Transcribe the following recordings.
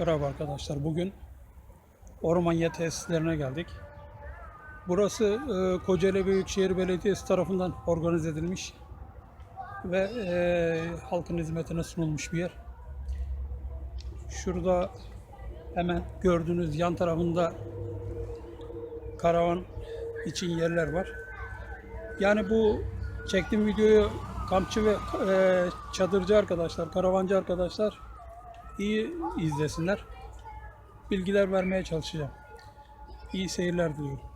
Merhaba arkadaşlar. Bugün Ormanya tesislerine geldik. Burası e, Kocaeli Büyükşehir Belediyesi tarafından organize edilmiş ve e, halkın hizmetine sunulmuş bir yer. Şurada hemen gördüğünüz yan tarafında karavan için yerler var. Yani bu çektiğim videoyu kampçı ve e, çadırcı arkadaşlar, karavancı arkadaşlar iyi izlesinler. Bilgiler vermeye çalışacağım. İyi seyirler diliyorum.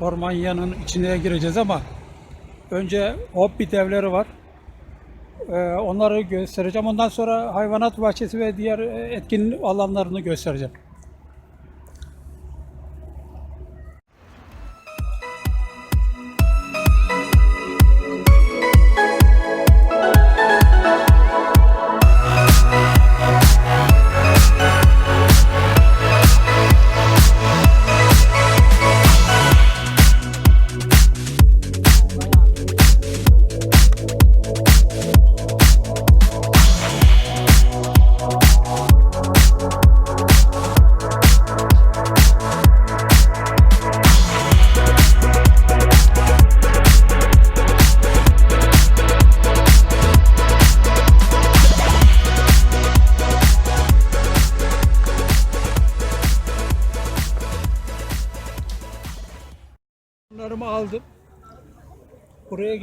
Ormanya'nın içine gireceğiz ama önce hobbit evleri var. Ee, onları göstereceğim. Ondan sonra hayvanat bahçesi ve diğer e, etkin alanlarını göstereceğim.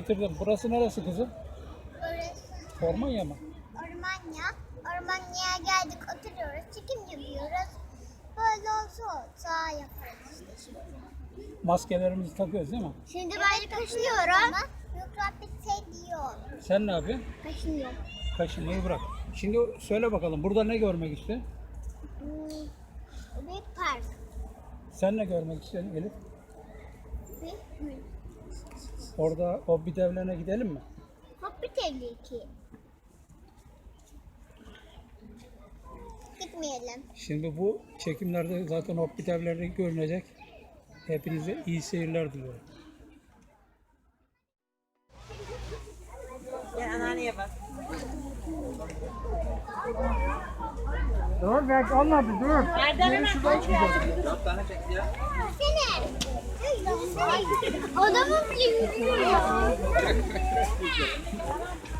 Getirdim. Burası neresi kızım? Orası Ormanya mı? Ormanya. Ormanya'ya geldik oturuyoruz. Çekim yapıyoruz. Böyle olsa olsa yaparız işte şimdi. Maskelerimizi takıyoruz değil mi? Şimdi ben kaşınıyorum. Mikrop bitse diyor. Sen ne yapıyorsun? Kaşınıyor. Kaşınmayı bırak. Şimdi söyle bakalım burada ne görmek istiyorsun? Hmm. Büyük park. Sen ne görmek istiyorsun Elif? Büyük gül. Orada hobbit evlerine gidelim mi? Hobbit evli ki. Gitmeyelim. Şimdi bu çekimlerde zaten hobbit evleri görünecek. Hepinize iyi seyirler diliyorum. Gel anneanneye bak. Dur belki olmadı dur. Seni. Adamım gibi ya.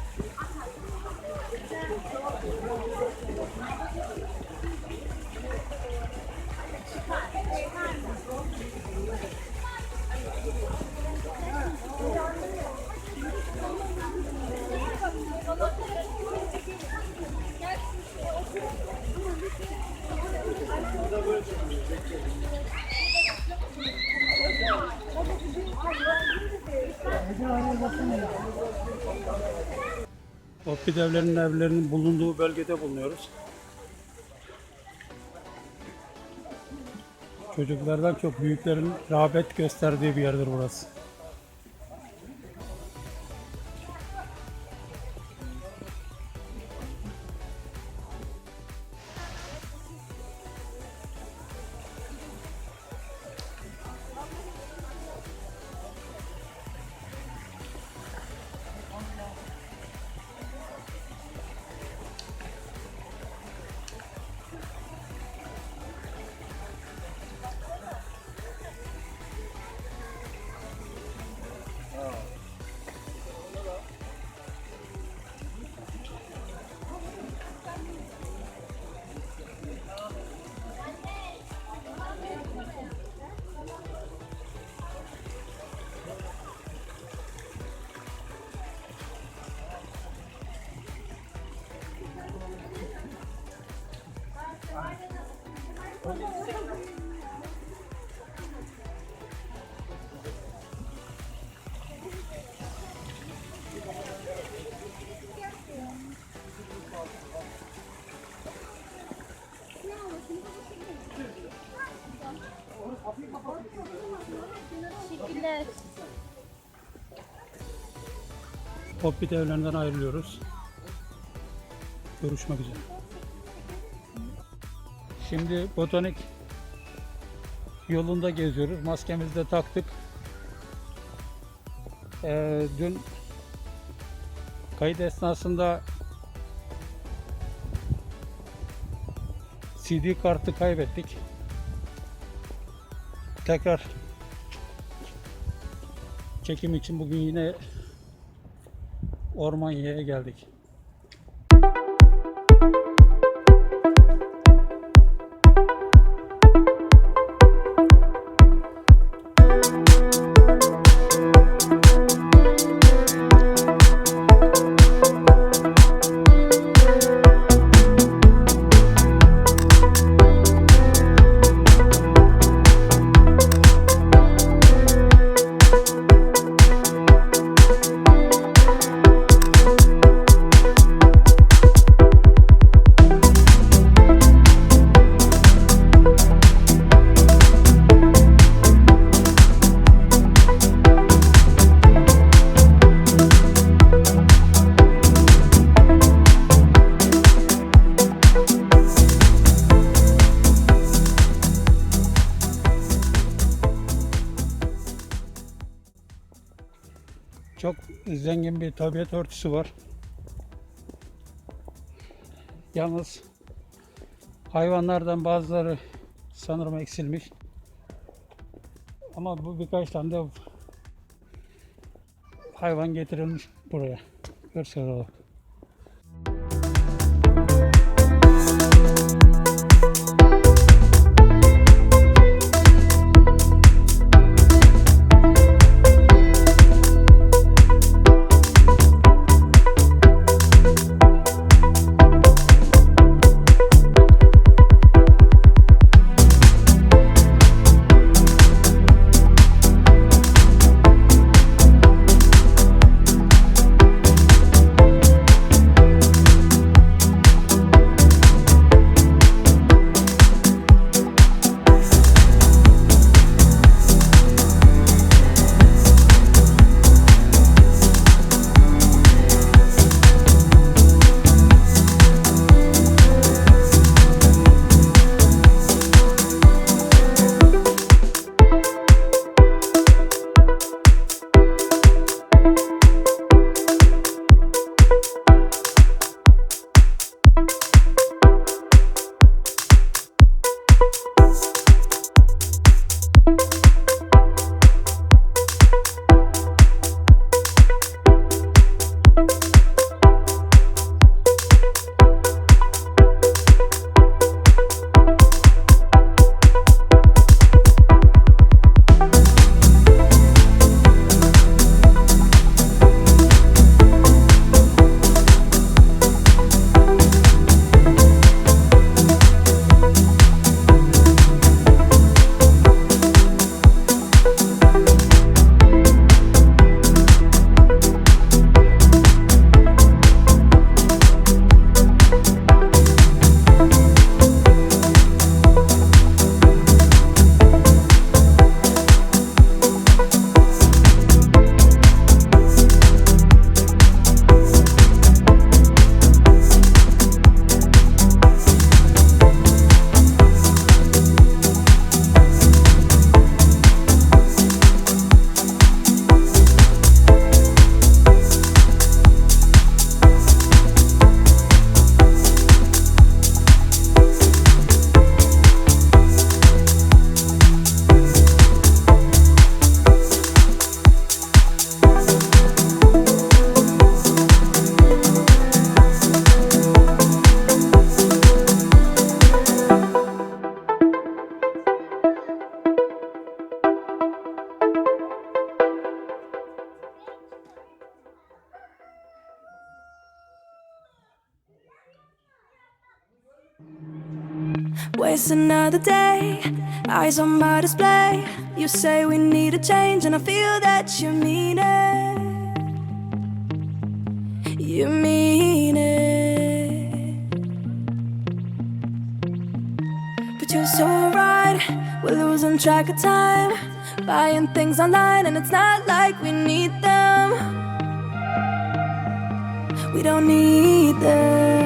Oppi devlerinin evlerinin bulunduğu bölgede bulunuyoruz. Çocuklardan çok büyüklerin rağbet gösterdiği bir yerdir burası. Teşekkürler. Oppi devlerinden ayrılıyoruz. Görüşmek üzere. Şimdi botanik yolunda geziyoruz. Maskemizi de taktık. Ee, dün kayıt esnasında CD kartı kaybettik. Tekrar çekim için bugün yine Ormanya'ya geldik. Tabiat örtüsü var. Yalnız hayvanlardan bazıları sanırım eksilmiş. Ama bu birkaç tane de hayvan getirilmiş buraya. Görsel olarak. Waste another day, eyes on my display. You say we need a change, and I feel that you mean it. You mean it. But you're so right, we're losing track of time. Buying things online, and it's not like we need them. We don't need them.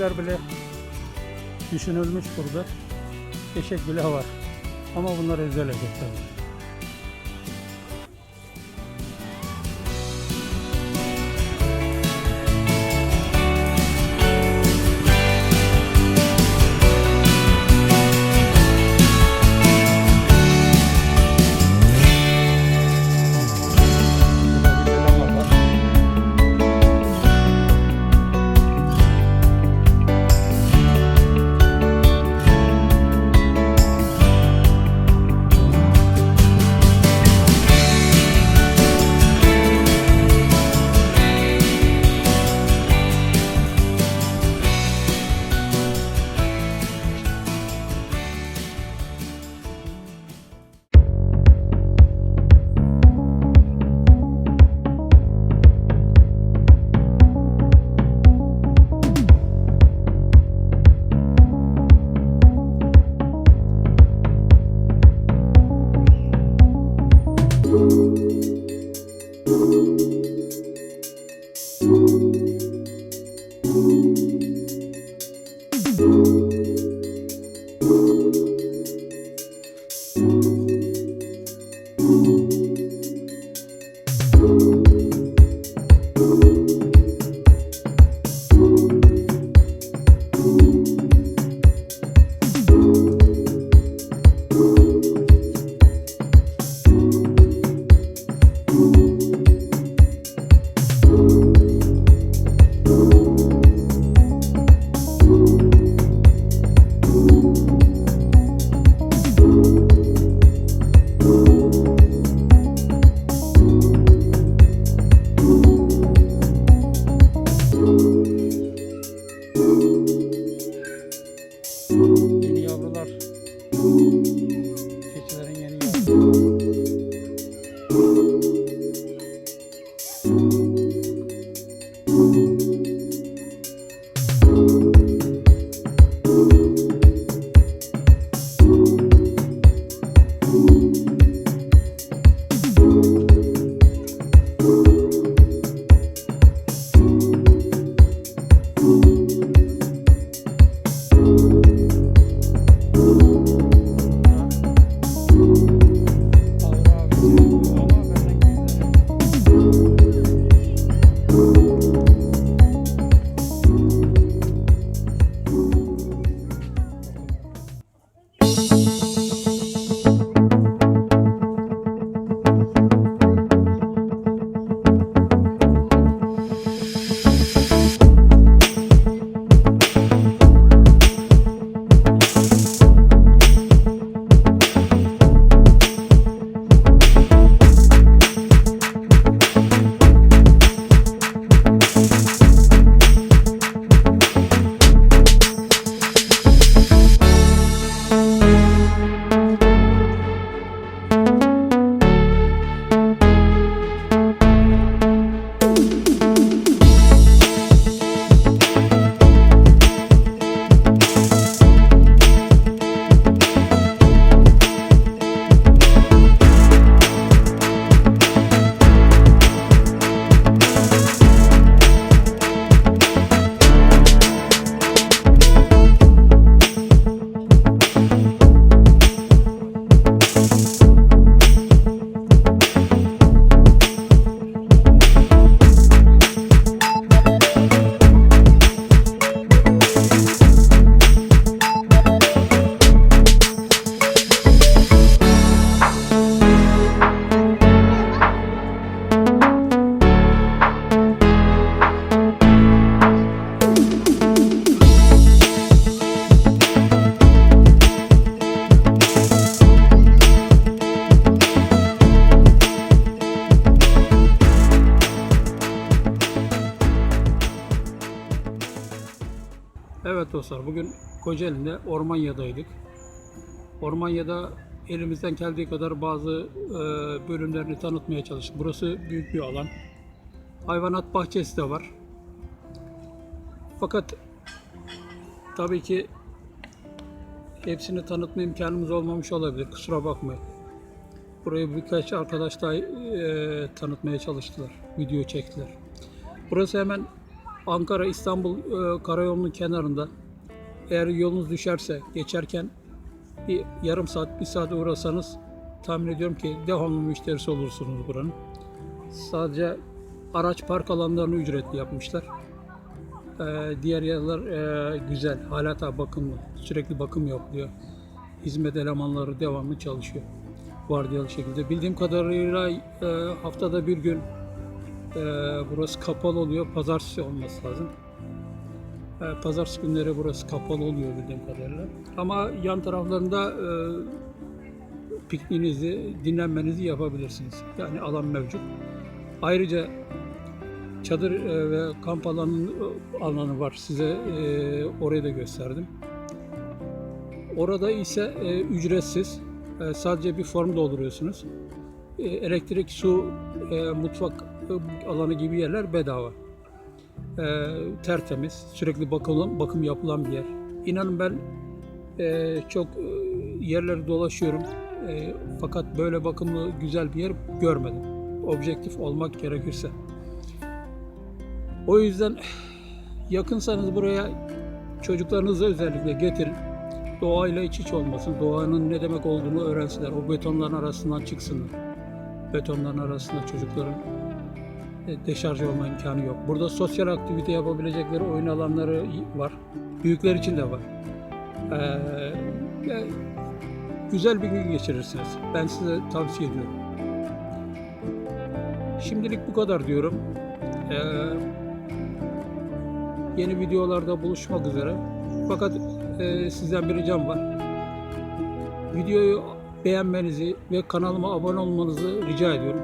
Eşekler bile düşünülmüş burada. Eşek bile var. Ama bunlar özel eşekler. Evet dostlar bugün Kocaeli'nde Ormanya'daydık. Ormanya'da elimizden geldiği kadar bazı e, bölümlerini tanıtmaya çalıştık. Burası büyük bir alan. Hayvanat bahçesi de var. Fakat tabii ki hepsini tanıtma imkanımız olmamış olabilir. Kusura bakmayın. Burayı birkaç arkadaş da e, tanıtmaya çalıştılar. Video çektiler. Burası hemen Ankara İstanbul e, karayolunun kenarında. Eğer yolunuz düşerse geçerken bir yarım saat, bir saat uğrasanız tahmin ediyorum ki devamlı müşterisi olursunuz buranın. Sadece araç park alanlarını ücretli yapmışlar. Ee, diğer yerler e, güzel, hala da bakımlı. Sürekli bakım yapılıyor. Hizmet elemanları devamlı çalışıyor. Vardiyalı şekilde. Bildiğim kadarıyla e, haftada bir gün e, burası kapalı oluyor. Pazartesi olması lazım. E, pazartesi günleri burası kapalı oluyor bildiğim kadarıyla. Ama yan taraflarında e, pikniğinizi, dinlenmenizi yapabilirsiniz. Yani alan mevcut. Ayrıca çadır e, ve kamp alanı, alanı var. Size e, orayı da gösterdim. Orada ise e, ücretsiz. E, sadece bir form dolduruyorsunuz. E, elektrik, su, e, mutfak e, alanı gibi yerler bedava. E, tertemiz, sürekli bakım, bakım yapılan bir yer. İnanın ben e, çok e, yerleri dolaşıyorum. E, fakat böyle bakımlı güzel bir yer görmedim. Objektif olmak gerekirse. O yüzden yakınsanız buraya çocuklarınızı özellikle getirin. Doğayla iç iç olmasın. Doğanın ne demek olduğunu öğrensinler. O betonların arasından çıksınlar. Betonların arasında çocukların deşarj olma imkanı yok. Burada sosyal aktivite yapabilecekleri oyun alanları var. Büyükler için de var. Ee, güzel bir gün geçirirsiniz. Ben size tavsiye ediyorum. Şimdilik bu kadar diyorum. Ee, yeni videolarda buluşmak üzere. Fakat e, sizden bir ricam var. Videoyu beğenmenizi ve kanalıma abone olmanızı rica ediyorum.